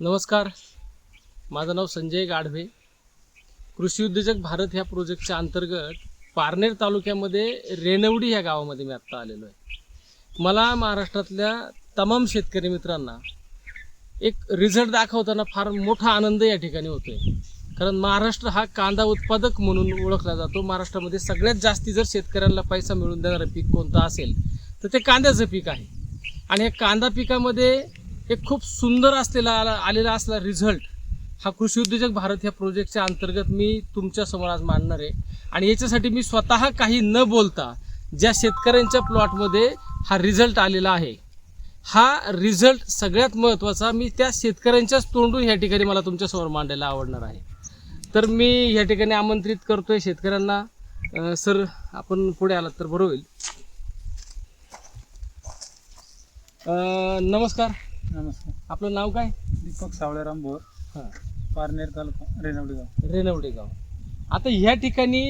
नमस्कार. माझं नाव संजय गाढवे. कृषी उद्योजक भारत ह्या प्रोजेक्टच्या अंतर्गत पारनेर तालुक्यामध्ये रेनवडी ह्या गावामध्ये मी आत्ता आलेलो आहे. मला महाराष्ट्रातल्या तमाम शेतकरी मित्रांना एक रिझल्ट दाखवताना फार मोठा आनंद या ठिकाणी होतोय. कारण महाराष्ट्र हा कांदा उत्पादक म्हणून ओळखला जातो. महाराष्ट्रामध्ये सगळ्यात जास्ती जर शेतकऱ्यांना पैसा मिळून देणारं पीक कोणतं असेल तर ते कांद्याचं पीक आहे. आणि या कांदा पिकामध्ये एक खूप सुंदर असलेला आला- आलेला असला रिझल्ट हा कृषी उद्योजक भारत ह्या प्रोजेक्टच्या अंतर्गत मी तुमच्यासमोर आज मांडणार आहे. आणि याच्यासाठी मी स्वतः काही न बोलता ज्या शेतकऱ्यांच्या प्लॉटमध्ये हा रिझल्ट आलेला आहे हा रिझल्ट सगळ्यात महत्त्वाचा मी त्या शेतकऱ्यांच्याच तोंडून ह्या ठिकाणी मला तुमच्यासमोर मांडायला आवडणार आहे. तर मी ह्या ठिकाणी आमंत्रित करतोय शेतकऱ्यांना. सर आपण पुढे आलात तर बरं होईल. नमस्कार. नमस्कार. आपलं नाव काय? दीपक सावळेराम भोर हां. पारनेर तालुका रेणावडी गाव. रेनवडे गाव. आता ह्या ठिकाणी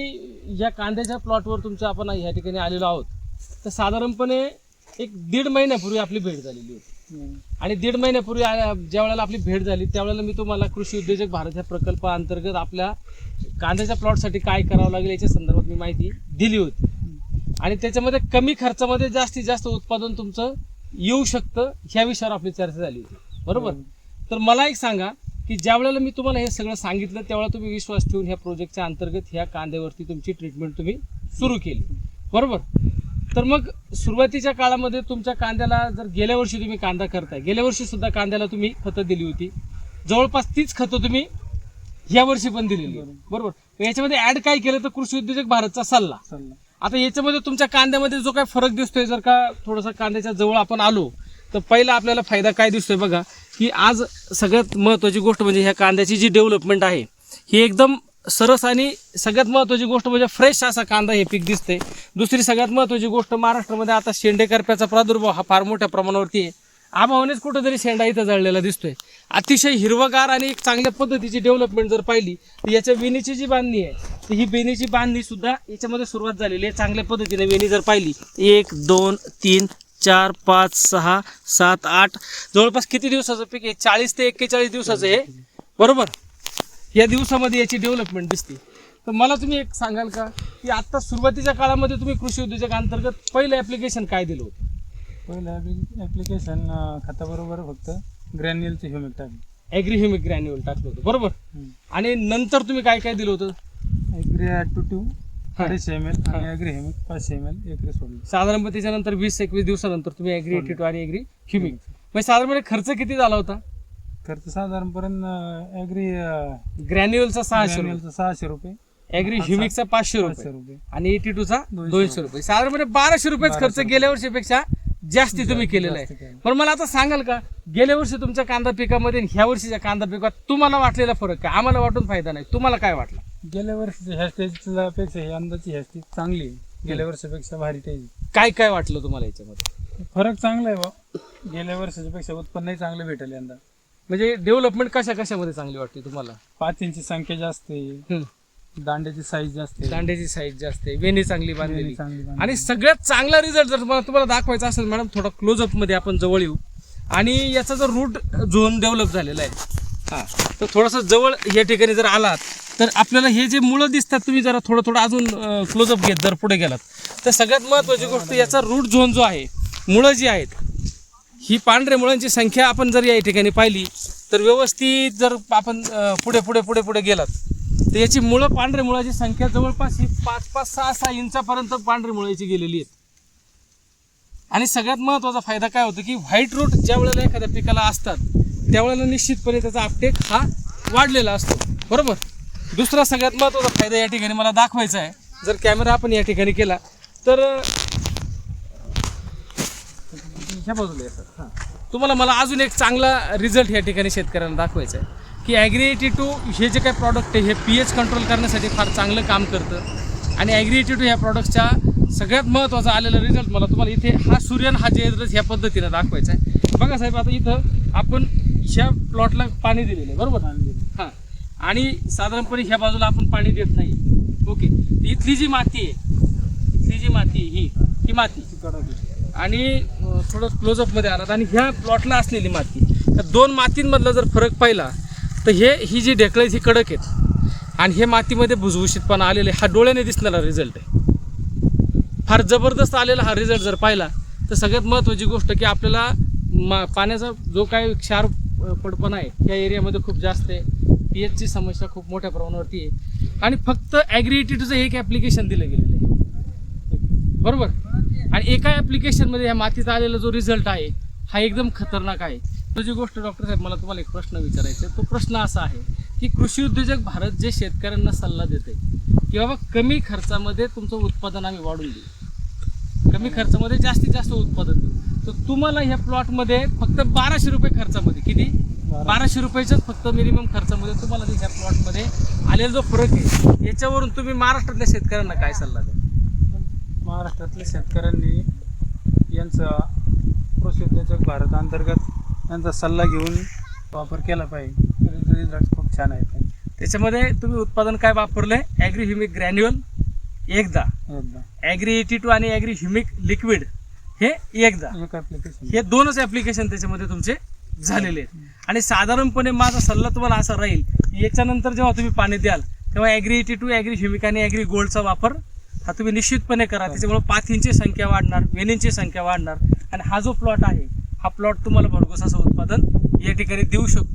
या कांद्याच्या प्लॉटवर तुमचं आपण ह्या ठिकाणी आलेलो आहोत. तर साधारणपणे एक दीड महिन्यापूर्वी आपली भेट झालेली होती. आणि दीड महिन्यापूर्वी ज्या वेळेला आपली भेट झाली त्यावेळेला मी तुम्हाला कृषी उद्योजक भारत ह्या प्रकल्पाअंतर्गत आपल्या कांद्याच्या प्लॉटसाठी काय करावं लागेल याच्या संदर्भात मी माहिती दिली होती. आणि त्याच्यामध्ये कमी खर्चामध्ये जास्तीत जास्त उत्पादन तुमचं येऊ शकतं ह्या विषयावर आपली चर्चा झाली होती. बरोबर? तर मला एक सांगा की ज्या वेळेला मी तुम्हाला हे सगळं सांगितलं त्यावेळेला तुम्ही विश्वास ठेवून ह्या प्रोजेक्टच्या अंतर्गत ह्या कांद्यावरती तुमची ट्रीटमेंट तुम्ही सुरू केली. बरोबर? तर मग सुरुवातीच्या काळामध्ये तुमच्या कांद्याला जर गेल्या वर्षी तुम्ही कांदा करताय गेल्या वर्षी सुद्धा कांद्याला तुम्ही खतं दिली होती. जवळपास तीच खतं तुम्ही ह्या वर्षी पण दिलेली बरोबर? याच्यामध्ये ऍड काय केलं? तर कृषी उद्योजक भारतचा सल्ला. सल्ला. आता याच्यामध्ये तुमच्या कांद्यामध्ये जो काय फरक दिसतोय जर का थोडासा कांद्याच्या जवळ आपण आलो तर पहिला आपल्याला फायदा काय दिसतोय बघा की आज सगळ्यात महत्त्वाची गोष्ट म्हणजे ह्या कांद्याची जी डेव्हलपमेंट आहे ही एकदम सरस आणि सगळ्यात महत्त्वाची गोष्ट म्हणजे फ्रेश असा कांदा हे पीक दिसते दुसरी सगळ्यात महत्त्वाची गोष्ट महाराष्ट्रामध्ये आता शेंडे करप्याचा प्रादुर्भाव हा फार मोठ्या प्रमाणावरती आहे. आभावानेच कुठंतरी शेंडा इथं जळलेला दिसतोय. अतिशय हिरवगार आणि एक चांगल्या पद्धतीची डेव्हलपमेंट जर पाहिली तर याच्या वेणीची जी बांधणी आहे तर ही वेणीची बांधणी सुद्धा याच्यामध्ये सुरुवात झालेली आहे. चांगल्या पद्धतीने वेणी जर पाहिली एक दोन तीन चार पाच सहा सात आठ जवळपास किती दिवसाचं पीक आहे? चाळीस ते एक्केचाळीस दिवसाचं आहे. बरोबर? या दिवसामध्ये याची डेव्हलपमेंट दिसते. तर मला तुम्ही एक सांगाल का की आत्ता सुरुवातीच्या काळामध्ये तुम्ही कृषी उद्योजक अंतर्गत पहिलं ऍप्लिकेशन काय दिलं होतं? पहिलं ॲप्लिकेशन खताबरोबर फक्त ग्रॅन्युअलचं ह्युमिक टाकलं. ॲग्री ग्रॅन्युअल टाकलं होतं. बरोबर? आणि नंतर तुम्ही काय काय दिलं होतं? ॲग्री टू टू हा. अडीचशे एम एल. आणि ॲग्री ह्युमिक पाचशे एम एल एकरे सोडलं. साधारणपणे त्याच्यानंतर वीस एकवीस दिवसानंतर तुम्ही ॲग्री एटी टू आणि ॲग्री ह्युमिक म्हणजे साधारणपणे खर्च किती झाला होता? खर्च साधारणपर्यंत ॲग्री ग्रॅन्युअलचा सहाशे रुपये. ग्रॅन्युअलचं सहाशे रुपये. ॲग्री ह्युमिकचा पाचशे पाचशे रुपये. रुपये. आणि एटी टूचा दोनशे दोनशे रुपये. साधारणपणे बाराशे रुपयेच खर्च बाराशे गेल्या वर्षीपेक्षा जास्ती तुम्ही केलेला आहे. पण मला आता सांगाल का गेल्या वर्षी तुमच्या कांदा पिकामध्ये आणि ह्या वर्षीच्या कांदा पिकात तुम्हाला वाटलेला फरक काय? आम्हाला वाटून फायदा नाही. तुम्हाला काय वाटलं? गेल्या वर्षीच्या ह्या स्टेजला पेक्षा ही अंदाची ह्या स्टेज चांगली आहे. गेल्या वर्षापेक्षा भारी स्टेज काय काय वाटलं तुम्हाला याच्यामध्ये? फरक चांगला आहे बा गेल्या वर्षाच्या पेक्षा उत्पन्नही चांगलं भेटेल यंदा. म्हणजे डेव्हलपमेंट कशा कशामध्ये चांगली वाटते तुम्हाला? पाच इंची संख्या जास्त आहे. हम्म. दांड्याची साईज जास्त आहे. दांड्याची साईज जास्त आहे. वेणी चांगली बांधलेली. चांगली बांधलेली. आणि सगळ्यात चांगला रिझल्ट जर तुम्हाला तुम्हाला दाखवायचा असेल मॅडम थोडा क्लोजअपमध्ये आपण जवळ येऊ. आणि याचा जर रूट झोन डेव्हलप झालेला आहे हा तर थोडासा जवळ या ठिकाणी जर आलात तर आपल्याला हे जे मुळं दिसतात तुम्ही जरा थोडं थोडं अजून क्लोजअप घेत जर पुढे गेलात. तर सगळ्यात महत्त्वाची गोष्ट याचा रूट झोन जो आहे मुळं जी आहेत ही पांढऱ्या मुळांची संख्या आपण जर या ठिकाणी पाहिली तर व्यवस्थित जर आपण अं, पुढे पुढे पुढे पुढे गेलात तर याची मुळं पांढऱ्या मुळाची संख्या जवळपास ही पाच पाच सहा सहा इंचापर्यंत पांढऱ्या मुळाची गेलेली आहेत. आणि सगळ्यात महत्त्वाचा फायदा काय होतो की व्हाईट रूट ज्या वेळेला एखाद्या पिकाला असतात त्यावेळेला निश्चितपणे त्याचा अपटेक हा वाढलेला असतो. बरोबर? दुसरा सगळ्यात महत्त्वाचा फायदा या ठिकाणी मला दाखवायचा आहे. जर कॅमेरा आपण या ठिकाणी केला तर ह्या बाजूला येतात हां. तुम्हाला मला अजून एक चांगला रिझल्ट या ठिकाणी शेतकऱ्यांना दाखवायचा आहे. की ॲग्री टू हे जे काही प्रॉडक्ट आहे हे पी एच कंट्रोल करण्यासाठी फार चांगलं काम करतं. आणि ॲग्री टू ह्या प्रॉडक्टच्या सगळ्यात महत्त्वाचा आलेला रिझल्ट मला तुम्हाला इथे हा सूर्यन हा जयद्रथ ह्या पद्धतीनं दाखवायचा आहे. बघा साहेब आता इथं आपण ह्या प्लॉटला पाणी दिलेलं आहे बरोबर? हां. आणि साधारणपणे ह्या बाजूला आपण पाणी देत नाही. ओके. इथली जी माती आहे इथली जी माती आहे ही ही माती. आणि थोडं क्लोजअपमध्ये आलात. आणि ह्या प्लॉटला असलेली माती दोन मातींमधला जर फरक पाहिला तर हे ही जी ढेकळं आहेत ही कडक आहेत. आणि हे मातीमध्ये भुसभुशीतपणा आलेले हा डोळ्याने दिसणारा रिझल्ट आहे. फार जबरदस्त आलेला हा रिझल्ट जर पाहिला तर सगळ्यात महत्त्वाची गोष्ट की आपल्याला मा पाण्याचा जो काही क्षार पडपणा आहे या एरियामध्ये खूप जास्त आहे. पी एचची समस्या खूप मोठ्या प्रमाणावरती आहे. आणि फक्त ॲग्रिएटिव्हचं एक ॲप्लिकेशन दिलं गेलेलं आहे. बरोबर? आणि एका ॲप्लिकेशनमध्ये ह्या मातीचा आलेला जो रिझल्ट आहे हा एकदम खतरनाक आहे. दुसरी गोष्ट डॉक्टर साहेब मला तुम्हाला एक प्रश्न विचारायचा आहे. तो प्रश्न असा आहे की कृषी उद्योजक भारत जे शेतकऱ्यांना सल्ला देते की बाबा कमी खर्चामध्ये तुमचं उत्पादन आम्ही वाढून देऊ. कमी खर्चामध्ये जास्तीत जास्त उत्पादन देऊ. तर तुम्हाला ह्या प्लॉटमध्ये फक्त बाराशे रुपये खर्चामध्ये किती? बाराशे रुपयाच्याच फक्त मिनिमम खर्चामध्ये तुम्हाला ह्या प्लॉटमध्ये आलेला जो फरक आहे याच्यावरून तुम्ही महाराष्ट्रातल्या शेतकऱ्यांना काय सल्ला द्या महाराष्ट्रातल्या शेतकऱ्यांनी यांचा कृषी उद्योजक भारत अंतर्गत यांचा सल्ला घेऊन वापर केला पाहिजे. रिझल्ट खूप छान आहेत. त्याच्यामध्ये तुम्ही उत्पादन काय वापरलंय? ॲग्री ह्युमिक ग्रॅन्युअल एकदा. एकदा. ॲग्री एटी टू आणि ॲग्री ह्युमिक लिक्विड हे एकदा. हे दोनच ॲप्लिकेशन त्याच्यामध्ये तुमचे झालेले आहेत. आणि साधारणपणे माझा सल्ला तुम्हाला असा राहील की याच्यानंतर जेव्हा तुम्ही पाणी द्याल तेव्हा agri eighty two agri humic आणि ॲग्री गोल्डचा वापर हा तुम्ही निश्चितपणे करा. त्याच्यामुळे पाथींची संख्या वाढणार वेणींची संख्या वाढणार. आणि हा जो प्लॉट आहे हा प्लॉट तुम्हाला भरघोस असं उत्पादन या ठिकाणी देऊ शकतो.